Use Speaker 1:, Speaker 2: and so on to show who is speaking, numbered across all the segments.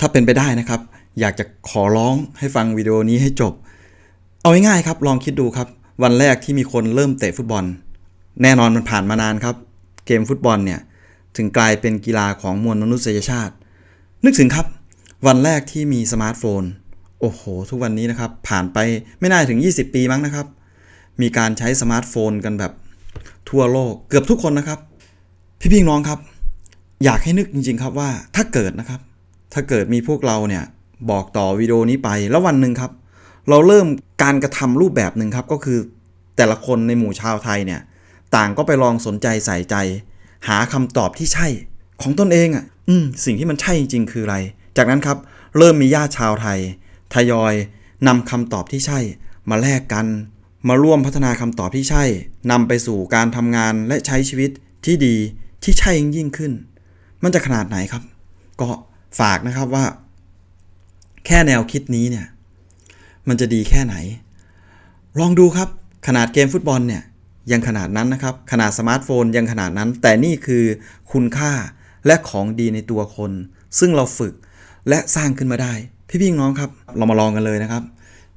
Speaker 1: ถ้าเป็นไปได้นะครับ อยากจะขอร้องให้ฟังวิดีโอนี้ให้จบ เอาง่ายๆครับ ลองคิดดูครับ วันแรกที่มีคนเริ่มเตะฟุตบอล แน่นอนมันผ่านมานานครับ เกมฟุตบอลเนี่ยถึงกลายเป็นกีฬาของมวลมนุษยชาติ นึกถึงครับ วันแรกที่มีสมาร์ทโฟน โอ้โห ทุกวันนี้นะครับ ผ่านไปไม่น่าถึง 20 ปีมั้งนะครับ มีการใช้สมาร์ทโฟนกันแบบทั่วโลกเกือบทุกคนนะครับ พี่พี่น้องครับ อยากให้นึกจริง ๆ ครับว่าถ้าเกิดนะครับ ถ้าเกิดมีพวกเราเนี่ยบอกต่อวิดีโอนี้ไปแล้ววันหนึ่งครับ เราเริ่มการกระทำรูปแบบหนึ่งครับ ก็คือแต่ละคนในหมู่ชาวไทยเนี่ยต่างก็ไปลองสนใจใส่ใจ หาคำตอบที่ใช่ ของตนเองอะ อืมสิ่งที่มันใช่จริง ๆ คืออะไร จากนั้นครับ เริ่มมีญาติชาวไทย ทยอยนำคำตอบที่ใช่ มาแลกกัน มาร่วมพัฒนาคำตอบที่ใช่นำไปสู่การทำงานและใช้ชีวิตที่ดีที่ใช่ยิ่งขึ้น มันจะขนาดไหนครับ ก็ ฝากนะครับว่า แค่แนวคิดนี้เนี่ย มันจะดีแค่ไหน ลองดูครับขนาดเกมฟุตบอลเนี่ยยังขนาดนั้นนะครับ ขนาดสมาร์ทโฟนยังขนาดนั้น แต่นี่คือคุณค่าและของดีในตัวคน ซึ่งเราฝึกและสร้างขึ้นมาได้ พี่พี่น้องครับ เรามาลองกันเลยนะครับ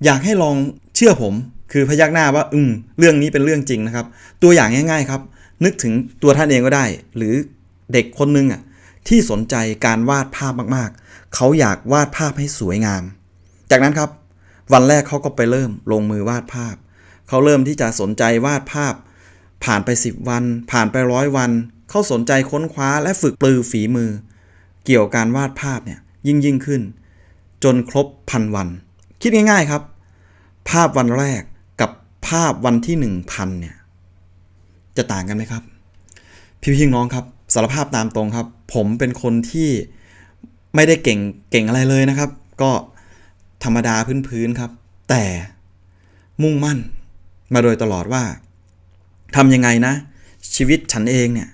Speaker 1: อยากให้ลองเชื่อผม คือพยักหน้าว่า อืมเรื่องนี้เป็นเรื่องจริงนะครับ ตัวอย่างง่าย ๆ ครับ นึกถึงตัวท่านเองก็ได้ หรือเด็กคนหนึงอะ ที่สนใจการวาดภาพมากๆ เขาอยากวาดภาพให้สวยงาม จากนั้นครับ วันแรกเขาก็ไปเริ่มลงมือวาดภาพ เขาเริ่มที่จะสนใจวาดภาพ ผ่านไป 10 วัน ผ่านไปร้อยวัน เขาสนใจค้นคว้าและฝึกปลือฝีมือ เกี่ยวกับการวาดภาพเนี่ยยิ่งยิ่งขึ้น จนครบพันวัน คิดง่ายๆครับ ภาพวันแรกกับภาพวันที่ 1000เนี่ยจะต่างกันไหมครับ พี่พี่น้องครับ สารภาพตามตรงครับ ผมเป็นคนที่ไม่ได้เก่งเก่งอะไรเลยนะครับ ก็ธรรมดาพื้นๆครับ แต่มุ่งมั่นมาโดยตลอดว่าทำยังไงนะ ชีวิตฉันเองเนี่ย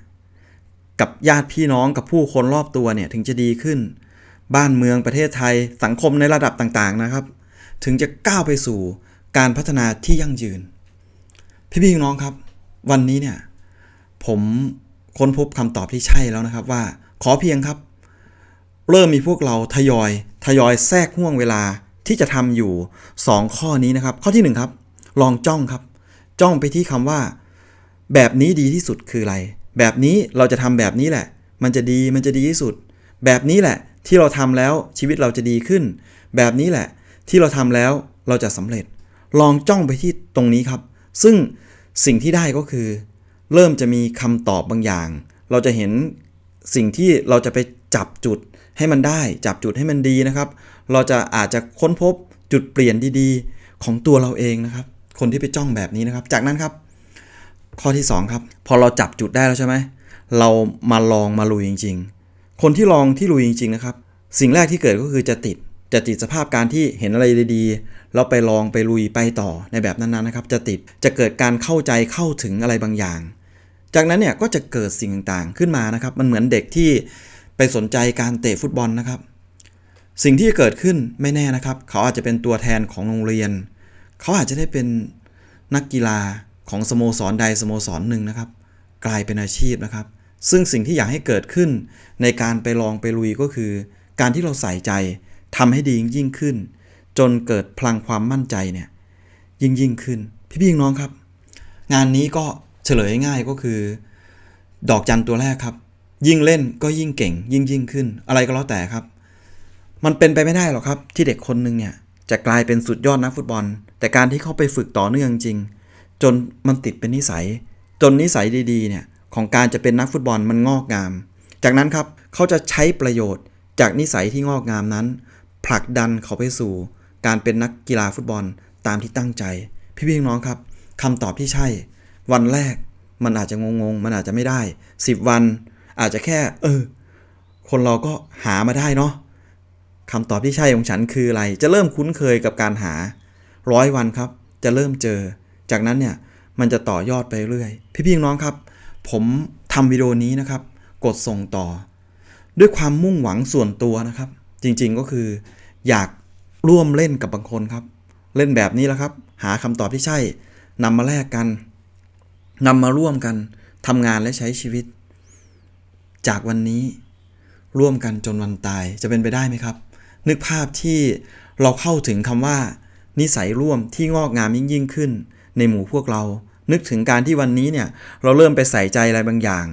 Speaker 1: กับญาติพี่น้องกับผู้คนรอบตัวเนี่ย ถึงจะดีขึ้น บ้านเมืองประเทศไทยสังคมในระดับต่างๆนะครับ ถึงจะก้าวไปสู่การพัฒนาที่ยั่งยืน พี่พี่น้องครับ วันนี้เนี่ย ผม ค้นพบคำตอบที่ใช่แล้วนะครับว่า ขอเพียงครับ เริ่มมีพวกเราทยอยทยอยแทรกห่วงเวลาที่จะทำอยู่ 2 ข้อนี้นะครับ ข้อที่ 1 ครับ ลองจ้องครับ จ้องไปที่คำว่า แบบนี้ดีที่สุดคืออะไร แบบนี้เราจะทำแบบนี้แหละ มันจะดีมันจะดีที่สุด แบบนี้แหละที่เราทำแล้วชีวิตเราจะดีขึ้น แบบนี้แหละที่เราทำแล้วเราจะสำเร็จ ลองจ้องไปที่ตรงนี้ครับ ซึ่งสิ่งที่ได้ก็คือ เริ่มจะมีคำตอบบางอย่าง เราจะเห็นสิ่งที่เราจะไปจับจุดให้มันได้ จับจุดให้มันดีนะครับ เราจะอาจจะค้นพบจุดเปลี่ยนดีๆ ของตัวเราเองนะครับ คนที่ไปจ้องแบบนี้นะครับ จากนั้นครับ ข้อที่ 2 ครับ พอเราจับจุดได้แล้วใช่ไหมเรามาลองมาลุยจริง ๆ คนที่ลองที่ลุยจริง ๆ นะครับ สิ่งแรกที่เกิดก็คือจะติดจะติดสภาพการที่เห็นอะไรดีๆ แล้วไปลองไปลุยไปต่อในแบบนั้นๆนะครับ จะติดจะเกิดการเข้าใจเข้าถึงอะไรบางอย่าง จากนั้นเนี่ยก็จะเกิดสิ่งต่างๆขึ้นมานะครับ มันเหมือนเด็กที่ไปสนใจการเตะฟุตบอลนะครับ สิ่งที่เกิดขึ้นไม่แน่นะครับ เขาอาจจะเป็นตัวแทนของโรงเรียน เขาอาจจะได้เป็นนักกีฬาของสโมสรใดสโมสรหนึ่งนะครับ กลายเป็นอาชีพนะครับ ซึ่งสิ่งที่อยากให้เกิดขึ้น ในการไปลองไปลุยก็คือ การที่เราใส่ใจทำให้ดียิ่งขึ้น จนเกิดพลังความมั่นใจเนี่ยยิ่งยิ่งขึ้น พี่พี่น้องครับ งานนี้ก็ เฉลยง่ายก็คือ ดอกจันตัวแรกครับ ยิ่งเล่นก็ยิ่งเก่ง ยิ่งยิ่งขึ้น อะไรก็แล้วแต่ครับ มันเป็นไปไม่ได้หรอกครับ ที่เด็กคนหนึ่งเนี่ยจะกลายเป็นสุดยอดนักฟุตบอล แต่การที่เขาไปฝึกต่อเนื่องจริง จนมันติดเป็นนิสัย จนนิสัยดีๆเนี่ยของการจะเป็นนักฟุตบอลมันงอกงาม จากนั้นครับเขาจะใช้ประโยชน์จากนิสัยที่งอกงามนั้น ผลักดันเขาไปสู่ การเป็นนักกีฬาฟุตบอลตามที่ตั้งใจ พี่พี่น้องครับคำตอบที่ใช่ วันแรกมันอาจจะงงๆ มันอาจจะไม่ได้ 10 วันอาจจะแค่ เออ คนเราก็หามาได้เนาะคำตอบที่ใช่ของฉันคืออะไร จะเริ่มคุ้นเคยกับการหาร้อยวันครับ จะเริ่มเจอ จากนั้นเนี่ยมันจะต่อยอดไปเรื่อย พี่พี่น้องครับ ผมทำวิดีโอนี้นะครับ กดส่งต่อ ด้วยความมุ่งหวังส่วนตัวนะครับ จริงๆก็คือ อยากร่วมเล่นกับบางคนครับ เล่นแบบนี้แหล้วครับ หาคำตอบที่ใช่นำมาแลกกัน นำมาร่วมกันทำงานและใช้ชีวิต จากวันนี้ร่วมกันจนวันตายจะเป็นไปได้ไหมครับ นึกภาพที่เราเข้าถึงคำว่า นิสัยร่วมที่งอกงามยิ่งยิ่งขึ้น ในหมู่พวกเรา นึกถึงการที่วันนี้เนี่ยเราเริ่มไปใส่ใจอะไรบางอย่าง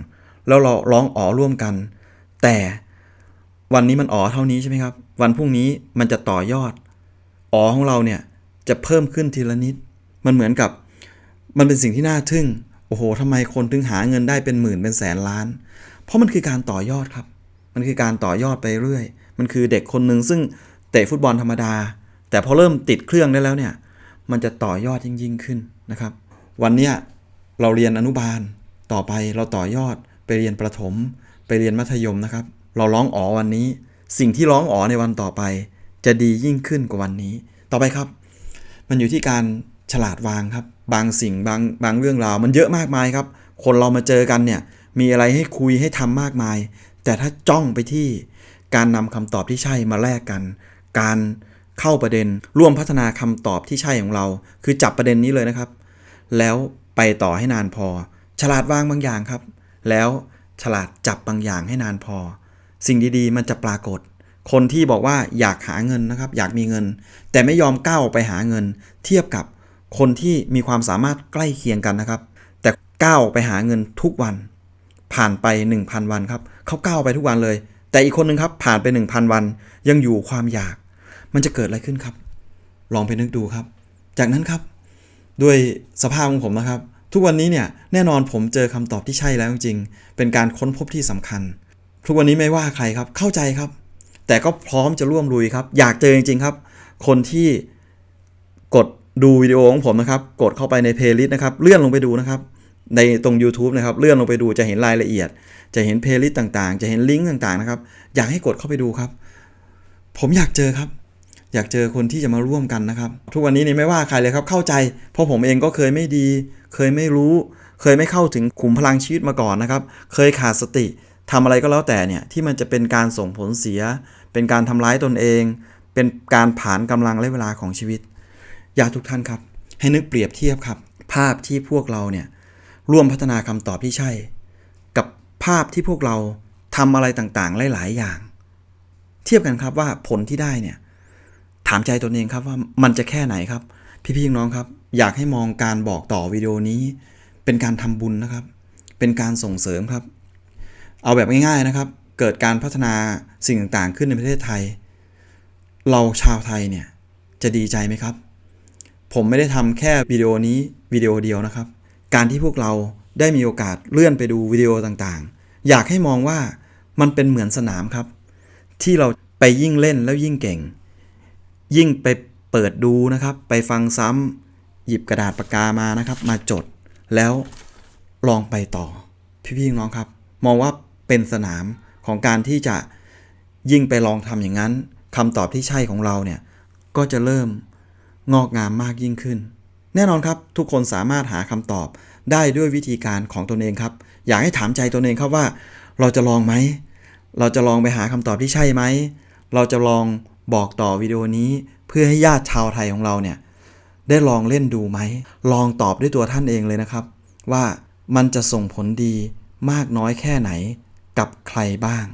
Speaker 1: แล้วเราร้องอ๋อร่วมกัน แต่วันนี้มันอ๋อเท่านี้ใช่ไหมครับ วันพรุ่งนี้มันจะต่อยอดอ๋อของเราเนี่ยจะเพิ่มขึ้นทีละนิด มันเหมือนกับมันเป็นสิ่งที่น่าทึ่ง โอ้โหทำไมคนถึงหาเงินได้เป็นหมื่นเป็นแสนล้าน เพราะมันคือการต่อยอดครับ มันคือการต่อยอดไปเรื่อย มันคือเด็กคนหนึ่งซึ่งเตะฟุตบอลธรรมดา แต่พอเริ่มติดเครื่องได้แล้วเนี่ย มันจะต่อยอดยิ่งยิ่งขึ้นนะครับ วันเนี้ยเราเรียนอนุบาล ต่อไปเราต่อยอดไปเรียนประถม ไปเรียนมัธยมนะครับ เราร้องอ๋อวันนี้ สิ่งที่ร้องอ๋อในวันต่อไป จะดียิ่งขึ้นกว่าวันนี้ ต่อไปครับ มันอยู่ที่การฉลาดวางครับ บางสิ่งบางบางเรื่องราวมันเยอะมากมายครับ คนเรามาเจอกันเนี่ยมีอะไรให้คุยให้ทำมากมาย แต่ถ้าจ้องไปที่การนำคำตอบที่ใช่มาแลกกัน การเข้าประเด็นร่วมพัฒนาคำตอบที่ใช่ของเรา คือจับประเด็นนี้เลยนะครับ แล้วไปต่อให้นานพอ ฉลาดวางบางอย่างครับ แล้วฉลาดจับบางอย่างให้นานพอ สิ่งดีๆ มันจะปรากฏ คนที่บอกว่าอยากหาเงินนะครับ อยากมีเงิน แต่ไม่ยอมก้าวออกไปหาเงิน เทียบกับ คนที่มีความสามารถใกล้เคียงกันนะครับ แต่ก้าวไปหาเงินทุกวัน ผ่านไป 1,000 วันครับเขาก้าวไปทุกวันเลย แต่อีกคนนึงครับผ่านไป 1,000 วัน ยังอยู่ความอยาก มันจะเกิดอะไรขึ้นครับ ลองไปนึกดูครับ จากนั้นครับ ด้วยสภาพของผมนะครับ ทุกวันนี้เนี่ยแน่นอนผมเจอคำตอบที่ใช่แล้วจริงๆเป็นการค้นพบที่สำคัญ ทุกวันนี้ไม่ว่าใครครับเข้าใจครับ แต่ก็พร้อมจะร่วมลุยครับ อยากเจอจริงๆครับ คนที่กด ดูวิดีโอของผมนะครับ กดเข้าไปในเพลย์ลิสต์นะครับ เลื่อนลงไปดูนะครับ ในตรง YouTube นะครับ เลื่อนลงไปดูจะเห็นรายละเอียด จะเห็นเพลย์ลิสต์ต่างๆ จะเห็นลิงก์ต่างๆนะครับ อยากให้กดเข้าไปดูครับ ผมอยากเจอครับ อยากเจอคนที่จะมาร่วมกันนะครับ ทุกวันนี้นี่ไม่ว่าใครเลยครับ เข้าใจ เพราะผมเองก็เคยไม่ดี เคยไม่รู้ เคยไม่เข้าถึงขุมพลังชีวิตมาก่อนนะครับ เคยขาดสติทำอะไรก็แล้วแต่เนี่ยที่มันจะเป็นการส่งผลเสีย เป็นการทำร้ายตนเอง เป็นการผ่านกำลังและเวลาของชีวิต อยากทุกท่านครับ ให้นึกเปรียบเทียบครับ ภาพที่พวกเราเนี่ยร่วมพัฒนาคำตอบที่ใช่ กับภาพที่พวกเราทำอะไรต่างๆ หลาย ๆ อย่าง เทียบกันครับว่าผลที่ได้เนี่ยถามใจตนเองครับว่ามันจะแค่ไหนครับ พี่ๆน้องครับ อยากให้มองการบอกต่อวิดีโอนี้ เป็นการทำบุญนะครับ เป็นการส่งเสริมครับ เอาแบบง่ายๆนะครับ เกิดการพัฒนาสิ่งต่างๆ ขึ้นในประเทศไทย เราชาวไทยเนี่ยจะดีใจไหมครับ ผมไม่ได้ทำแค่วิดีโอนี้วิดีโอเดียวนะครับ การที่พวกเราได้มีโอกาสเลื่อนไปดูวิดีโอต่างๆ อยากให้มองว่ามันเป็นเหมือนสนามครับ ที่เราไปยิ่งเล่นแล้วยิ่งเก่ง ยิ่งไปเปิดดูนะครับ ไปฟังซ้ำหยิบกระดาษปากกามานะครับ มาจดแล้วลองไปต่อ พี่ๆน้องครับ มองว่าเป็นสนามของการที่จะยิ่งไปลองทำอย่างนั้นคำตอบที่ใช่ของเราเนี่ยก็จะเริ่ม งอกงามมากยิ่งขึ้น แน่นอนครับทุกคนสามารถหาคำตอบได้ด้วยวิธีการของตนเองครับ อยากให้ถามใจตนเองครับว่า เราจะลองไหม เราจะลองไปหาคำตอบที่ใช่ไหม เราจะลองบอกต่อวิดีโอนี้เพื่อให้ญาติชาวไทยของเราเนี่ยได้ลองเล่นดูไหม ลองตอบด้วยตัวท่านเองเลยนะครับ ว่ามันจะส่งผลดีมากน้อยแค่ไหนกับใครบ้าง